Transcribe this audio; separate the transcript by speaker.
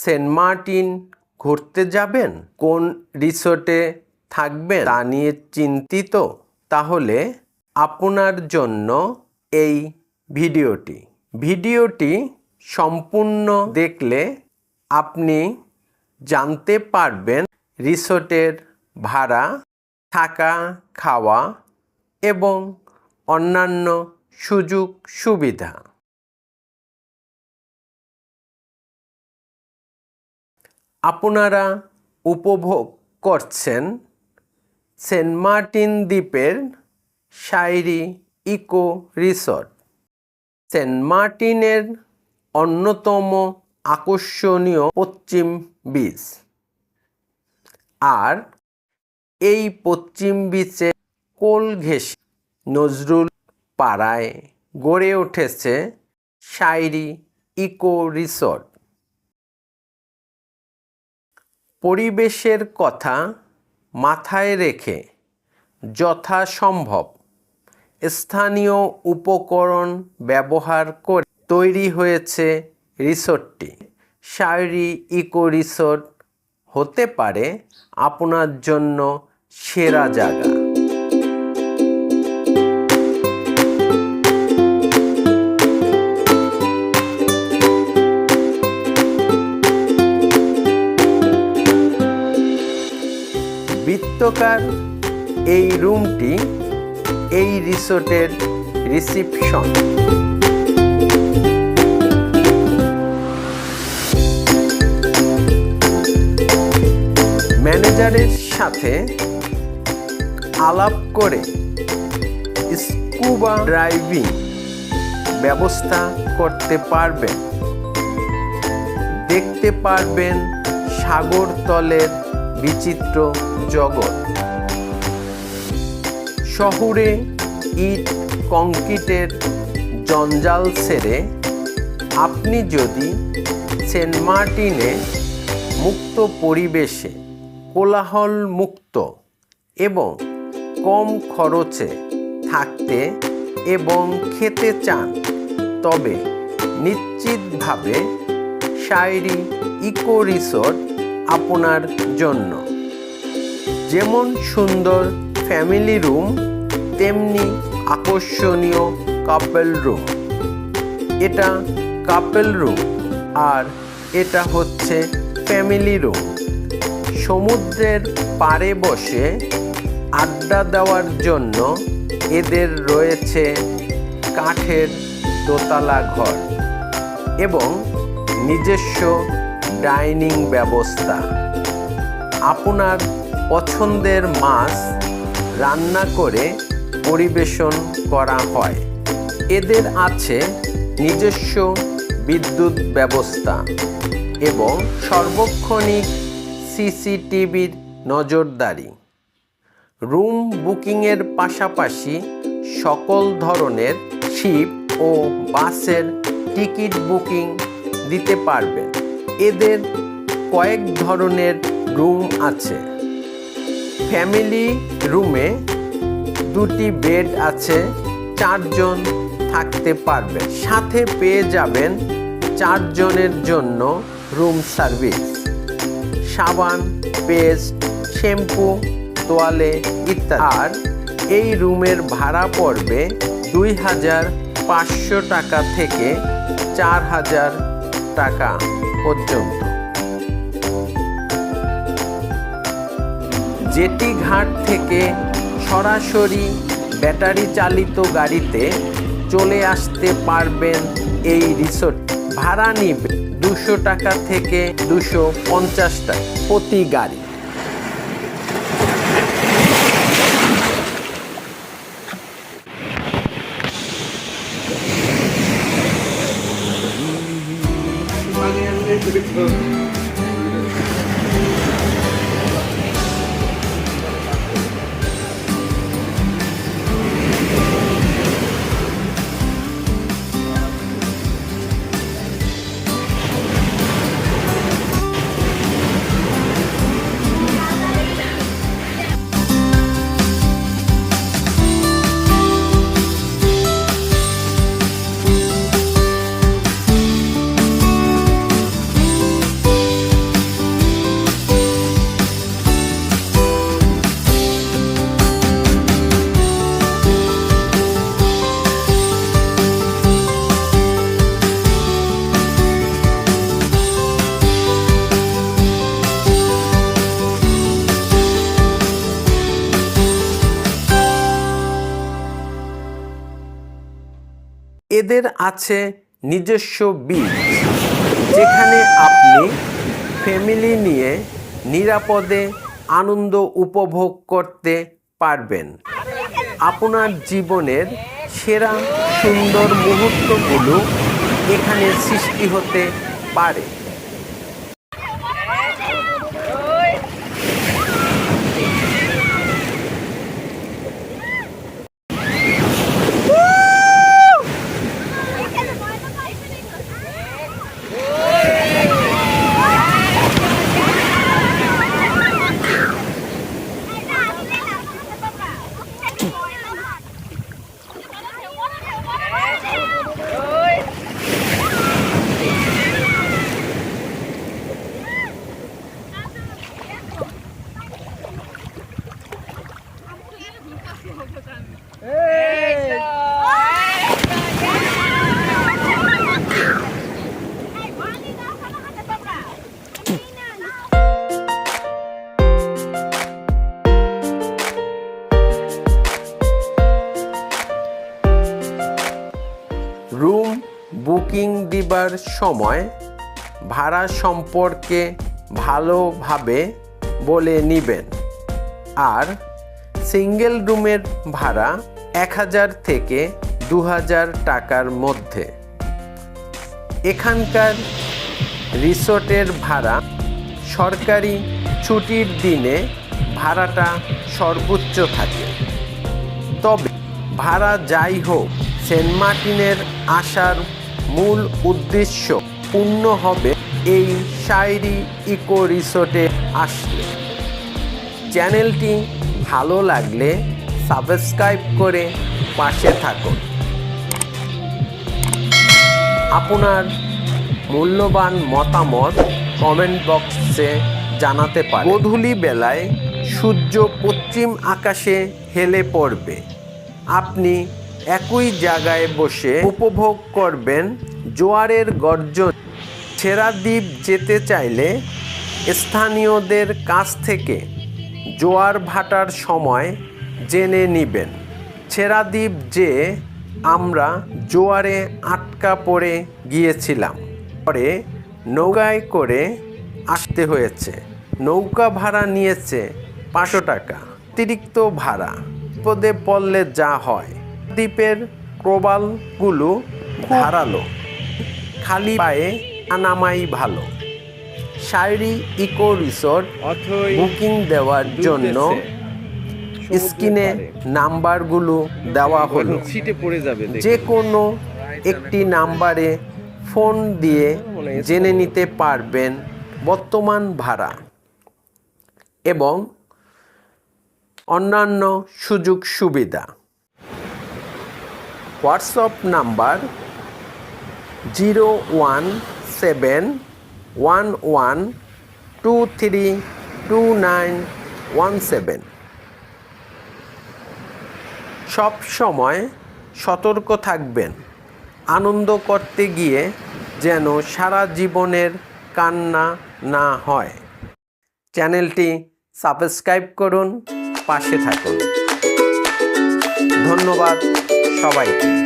Speaker 1: Saint Martin ঘুরতে যাবেন? কোন রিসোর্টে থাকবেন? তা নিয়ে চিন্তিত। তাহলে আপনার জন্য এই ভিডিওটি। ভিডিওটি সম্পূর্ণ দেখলে আপনি জানতে পারবেন রিসোর্টের ভাড়া, থাকা, খাওয়া এবং অন্যান্য সুযোগ সুবিধা আপনারা উপভোগ করছেন সেন্ট মার্টিন দ্বীপের শাইরি ইকো রিসর্ট। সেন্ট মার্টিনের অন্যতম আকর্ষণীয় পশ্চিম বিচ। আর এই পশ্চিম বীচে কোল ঘেঁষে নজরুল পাড়ায় গড়ে উঠেছে শাইরি ইকো রিসর্ট। পরিবেশের কথা মাথায় রেখে যথাসম্ভব স্থানীয় উপকরণ ব্যবহার করে তৈরি হয়েছে রিসোর্টটি। শায়রি ইকো রিসোর্ট হতে পারে আপনার জন্য সেরা জায়গা। বৃত্তকার এই রুমটি এই রিসোর্টের রিসিপশন ম্যানেজারের সাথে আলাপ করে স্কুবা ড্রাইভিং ব্যবস্থা করতে পারবেন। দেখতে পারবেন সাগর তলের বিচিত্র জগৎ। শহরে ইট কংক্রিটের জঞ্জাল সেরে আপনি যদি সেন্ট মার্টিনে মুক্ত পরিবেশে কোলাহল মুক্ত এবং কম খরচে থাকতে এবং খেতে চান, তবে নিশ্চিতভাবে শায়রি ইকো রিসোর্ট আপনার জন্য। যেমন সুন্দর ফ্যামিলি রুম তেমনি আকর্ষণীয় কাপেল রুম এটা কাপেল রুম আর এটা হচ্ছে ফ্যামিলি রুম সমুদ্রের পাড়ে বসে আড্ডা দেওয়ার জন্য এদের রয়েছে কাঠের দোতলা ঘর এবং নিজস্ব ডাইনিং ব্যবস্থা। আপনার পছন্দের মাছ রান্না করে পরিবেশন করা হয়। এদের আছে নিজস্ব বিদ্যুৎ ব্যবস্থা এবং সর্বক্ষণিক সিসিটিভির নজরদারি। রুম বুকিংয়ের পাশাপাশি সকল ধরনের শিপ ও বাসের টিকিট বুকিং দিতে পারবেন। এদের কয়েক ধরনের রুম আছে। ফ্যামিলি রুমে দুটি বেড আছে, চারজন থাকতে পারবে। সাথে পেয়ে যাবেন চারজনের জন্য রুম সার্ভিস। সাবান, পেস্ট, শ্যাম্পু, তোয়ালে ইত্যাদি। আর এই রুমের ভাড়া পড়বে দুই হাজার পাঁচশো টাকা থেকে চার হাজার টাকা। পর্যন্ত জেটি ঘাট থেকে সরাসরি ব্যাটারি চালিত গাড়িতে চলে আসতে পারবেন এই রিসোর্ট। ভাড়া নিবে দুশো টাকা থেকে দুশো পঞ্চাশ টাকা প্রতি গাড়ি। Thank you. এদের আছে নিজস্ব বীজ, যেখানে আপনি ফ্যামিলি নিয়ে নিরাপদে আনন্দ উপভোগ করতে পারবেন। আপনার জীবনের সেরা সুন্দর মুহূর্তগুলো এখানে সৃষ্টি হতে পারে। বুকিং সময় ভাড়া সম্পর্কে ভালোভাবে বলে নিবেন। আর সিঙ্গেল রুমের ভাড়া এক হাজার থেকে দু হাজার টাকার মধ্যে। এখানকার রিসোর্টের ভাড়া সরকারি ছুটির দিনে ভাড়াটা সর্বোচ্চ থাকে। তবে ভাড়া যাই হোক, সেন্ট মার্টিনের আসার মূল উদ্দেশ্য পূর্ণ হবে এই শায়রি ইকো রিসোর্টে আসলে। চ্যানেলটি ভালো লাগলে সাবস্ক্রাইব করে পাশে থাকুন। আপনার মূল্যবান মতামত কমেন্ট বক্সে জানাতে পারেন। গোধূলি বেলায় সূর্য পশ্চিম আকাশে হেলে পড়বে। আপনি একই জায়গায় বসে উপভোগ করবেন জোয়ারের গর্জন। ছেড়া দ্বীপ যেতে চাইলে স্থানীয়দের কাছ থেকে জোয়ার ভাটার সময় জেনে নিবেন। ছেড়া দ্বীপ যে আমরা জোয়ারে আটকা পড়ে গিয়েছিলাম, পরে নৌকায় করে আসতে হয়েছে। নৌকা ভাড়া নিয়েছে পাঁচশো টাকা, অতিরিক্ত ভাড়া। বিপদে পড়লে যা হয়। দ্বীপের প্রবালগুলো ধারালো খালি পায়ে আনামাই ভালো। শায়রি ইকো রিসোর্ট বুকিং দেওয়ার জন্য স্ক্রিনে নাম্বারগুলো দেওয়া হলো। যে কোনো একটি নাম্বারে ফোন দিয়ে জেনে নিতে পারবেন বর্তমান ভাড়া এবং অন্যান্য সুযোগ সুবিধা। WhatsApp number zero one seven one one two three two nine one seven. সব সময় সতর্ক থাকবেন। আনন্দ করতে গিয়ে যেন সারা জীবনের কান্না না হয়। চ্যানেলটি সাবস্ক্রাইব করুন, পাশে থাকুন। ধন্যবাদ। সবাইকে